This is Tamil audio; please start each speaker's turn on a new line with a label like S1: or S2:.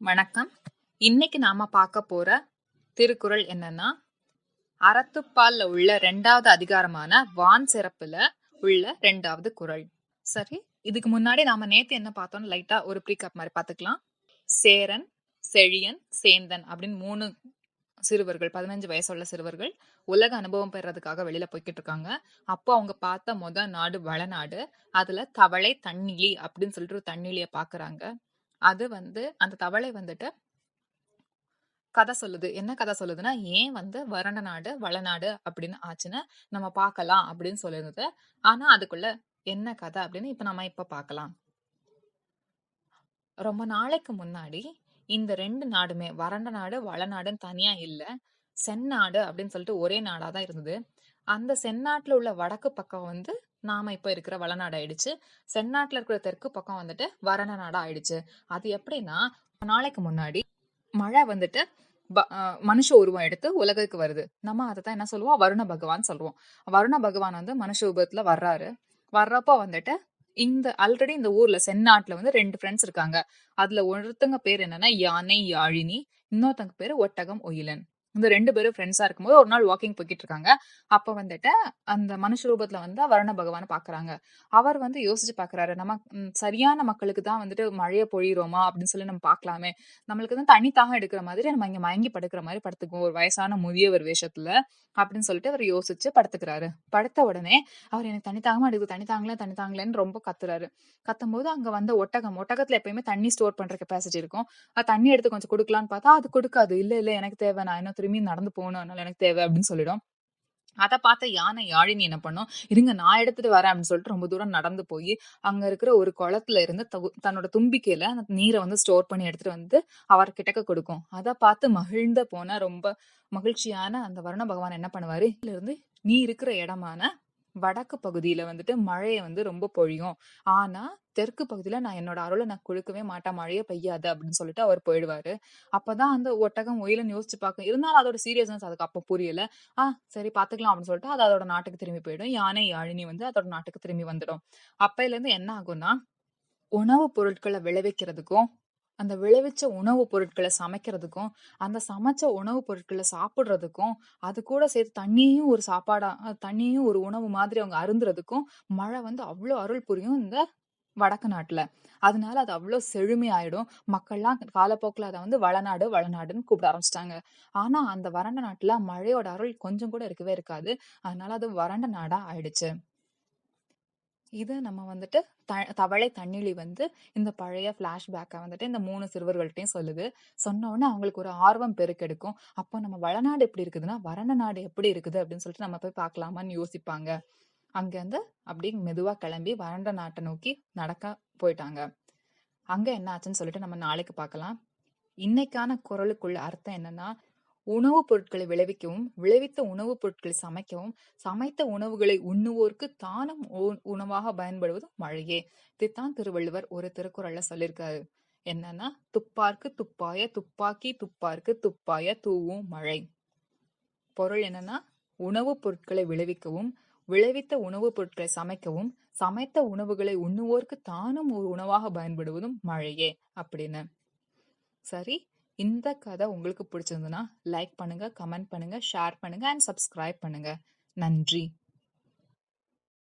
S1: வணக்கம். இன்னைக்கு நாம பார்க்க போற திருக்குறள் என்னன்னா அறத்துப்பால்ல உள்ள ரெண்டாவது அதிகாரமான வான் சிறப்புல உள்ள ரெண்டாவது குறள். சரி இதுக்கு முன்னாடி நாம நேத்து என்ன பார்த்தோம் லைட்டா ஒரு ப்ரீகப் மாதிரி பார்த்துக்கலாம். சேரன் செழியன் சேந்தன் அப்படின்னு மூணு சிறுவர்கள் பதினஞ்சு வயசுள்ள சிறுவர்கள் உலக அனுபவம் பெறதுக்காக வெளியில போய்கிட்டு இருக்காங்க. அப்போ அவங்க பார்த்த முத நாடு வளநாடு. அதுல தவளை தண்ணிலி அப்படின்னு சொல்லிட்டு ஒரு தண்ணிலிய பாக்குறாங்க அது வந்து அந்த தவளை வந்துட்டு கதை சொல்லுது. என்ன கதை சொல்லுதுன்னா ஏன் வந்து வறண்ட நாடு வளநாடு அப்படின்னு ஆச்சுன்னு நம்ம பார்க்கலாம் அப்படின்னு சொல்லியிருந்தது ஆனா அதுக்குள்ள என்ன கதை அப்படின்னு இப்ப நம்ம இப்ப பார்க்கலாம். ரொம்ப நாளைக்கு முன்னாடி இந்த ரெண்டு நாடுமே வறண்ட நாடு வளநாடுன்னு தனியா இல்ல செந்நாடு அப்படின்னு சொல்லிட்டு ஒரே நாடா தான் இருந்தது. அந்த செந்நாட்டுல உள்ள வடக்கு பக்கம் வந்து நாம இப்ப இருக்கிற வளநாடு ஆயிடுச்சு. செந்நாட்டுல இருக்கிற தெற்கு பக்கம் வந்துட்டு வரண நாடா ஆயிடுச்சு. அது எப்படின்னா நாளைக்கு முன்னாடி மழை வந்துட்டு ப- மனுஷ உருவம் எடுத்து உலகுக்கு வருது. நம்ம அதை தான் என்ன சொல்லுவோம்? வருண பகவான் சொல்லுவோம். வருண பகவான் வந்து மனுஷ உருவத்துல வர்றாரு. வர்றப்போ வந்துட்டு இந்த ஆல்ரெடி இந்த ஊர்ல செந்நாட்டுல வந்து ரெண்டு ஃப்ரெண்ட்ஸ் இருக்காங்க. அதுல ஒருத்தங்க பேர் என்னன்னா யானை யாழினி. இன்னொருத்தங்க பேரு ஒட்டகம் ஒயிலன். இந்த ரெண்டு பேரும் ஃப்ரெண்ட்ஸாக இருக்கும்போது ஒரு நாள் வாக்கிங் போய்கிட்டு இருக்காங்க அப்போ வந்துட்டு அந்த மனுஷ ரூபத்தில் வந்து வருண பகவானை பார்க்குறாங்க அவர் வந்து யோசிச்சு பார்க்குறாரு நம்ம சரியான மக்களுக்கு தான் வந்துட்டு மழையை பொழியிறோமா அப்படின்னு சொல்லி நம்ம பார்க்கலாமே நம்மளுக்கு தான் தனித்தாகம் எடுக்கிற மாதிரி நம்ம இங்கே மயங்கி படுக்கிற மாதிரி படுத்துக்குவோம். ஒரு வயசான முதியவர் வேஷத்தில் அப்படின்னு சொல்லிட்டு அவர் யோசிச்சு படுத்துக்கிறாரு. படுத்த உடனே அவர் எனக்கு தனித்தாகமாக தாகமா எடுக்குது தனித்தாங்களேன்னு ரொம்ப கத்துறாரு. கத்தும் போது அங்க வந்த ஒட்டகம் ஒட்டகத்தில் எப்பயுமே தண்ணி ஸ்டோர் பண்ணுற கெப்பாசிட்டி இருக்கும். அது தண்ணி எடுத்து கொஞ்சம் கொடுக்கலான்னு பார்த்தா அது கொடுக்காது. இல்லை இல்லை எனக்கு தேவை நான் இன்னும் திரும்பி நடந்து போகணும். அதனால எனக்கு தேவை அப்படின்னு சொல்லிடும். அதை பார்த்த யானை யாழினி என்ன பண்ணும்? இருங்க நான் எடுத்துட்டு வரேன் அப்படின்னு சொல்லிட்டு ரொம்ப தூரம் நடந்து போய் அங்க இருக்கிற ஒரு குளத்துல இருந்து தகு- தன்னோட தும்பிக்கையில அந்த நீரை வந்து ஸ்டோர் பண்ணி எடுத்துட்டு வந்து அவர் கிட்டக்க கொடுக்கும். அதை பார்த்து மகிழ்ந்த போன ரொம்ப மகிழ்ச்சியான அந்த வருண பகவான் என்ன பண்ணுவாரு? இதுல இருந்து நீ இருக்கிற இடமான வடக்கு பகுதியில வந்துட்டு மழையை வந்து ரொம்ப பொழியும். ஆனா தெற்கு பகுதியில நான் என்னோட அருளை நான் கொடுக்கவே மாட்டேன். மழையே பெய்யாது அப்படின்னு சொல்லிட்டு அவர் போயிடுவாரு. அப்பதான் அந்த ஒட்டகம் ஒயிலன்னு யோசிச்சு பார்க்கும் இருந்தாலும் அதோட சீரியஸ்னஸ் அதுக்கு அப்ப புரியல. ஆ சரி பாத்துக்கலாம் அப்படின்னு சொல்லிட்டு அது அதோட நாட்டுக்கு திரும்பி போயிடும். யானை யாழினி வந்து அதோட நாட்டுக்கு திரும்பி வந்துடும். அப்பையில இருந்து என்ன ஆகும்னா உணவுப் பொருட்களை விளைவிக்கிறதுக்கும் அந்த விளைவிச்ச உணவுப் பொருட்களை சமைக்கிறதுக்கும் அந்த சமைச்ச உணவுப் பொருட்களை சாப்பிட்றதுக்கும் அது கூட சேர்த்து தண்ணியும் ஒரு சாப்பாடா தண்ணியும் ஒரு உணவு மாதிரி அவங்க அருந்துறதுக்கும் மழை வந்து அவ்வளோ அருள் புரியும் இந்த வடக்கு நாட்டில். அதனால அது அவ்வளோ செழுமையாயிடும். மக்கள்லாம் காலப்போக்கில் அதை வந்து வளநாடு வளநாடுன்னு கூப்பிட ஆரம்பிச்சிட்டாங்க. ஆனால் அந்த வறண்ட நாட்டில் மழையோட அருள் கொஞ்சம் கூட இருக்கவே இருக்காது. அதனால அது வறண்ட நாடாக ஆயிடுச்சு. இதை நம்ம வந்துட்டு த- தவளை தண்ணிலி வந்து இந்த பழைய ஃப்ளாஷ்பேக்கை வந்துட்டு இந்த மூணு சிறுவர்கள்ட்டையும் சொல்லுது. சொன்னோடனே அவங்களுக்கு ஒரு ஆர்வம் பெருக்கெடுக்கும். அப்போ நம்ம வளநாடு எப்படி இருக்குதுன்னா வறண்ட நாடு எப்படி இருக்குது அப்படின்னு சொல்லிட்டு நம்ம போய் பார்க்கலாமான்னு யோசிப்பாங்க. அங்கேருந்து அப்படியே மெதுவாக கிளம்பி வறண்ட நாட்டை நோக்கி நடக்க போயிட்டாங்க. அங்கே என்ன ஆச்சுன்னு சொல்லிட்டு நம்ம நாளைக்கு பார்க்கலாம். இன்னைக்கான குரலுக்குள்ள அர்த்தம் என்னன்னா உணவுப் பொருட்களை விளைவிக்கவும் விளைவித்த உணவுப் பொருட்களை சமைக்கவும் சமைத்த உணவுகளை உண்ணுவோருக்கு தானும் உ- உணவாக பயன்படுவதும் மழையே. இதைத்தான் திருவள்ளுவர் ஒரு திருக்குறள்ல சொல்லியிருக்காரு. என்னன்னா துப்பார்க்கு துப்பாய துப்பாக்கி துப்பார்க்கு துப்பாய தூவும் மழை. பொருள் என்னன்னா உணவுப் பொருட்களை விளைவிக்கவும் விளைவித்த உணவுப் பொருட்களை சமைக்கவும் சமைத்த உணவுகளை உண்ணுவோருக்கு தானும் ஒரு உணவாக பயன்படுவதும் மழையே அப்படின்னு. சரி இந்த கதை உங்களுக்கு பிடிச்சிருந்ததுன்னா லைக் பண்ணுங்க கமெண்ட் பண்ணுங்க ஷேர் பண்ணுங்க அண்ட் சப்ஸ்கிரைப் பண்ணுங்க. நன்றி.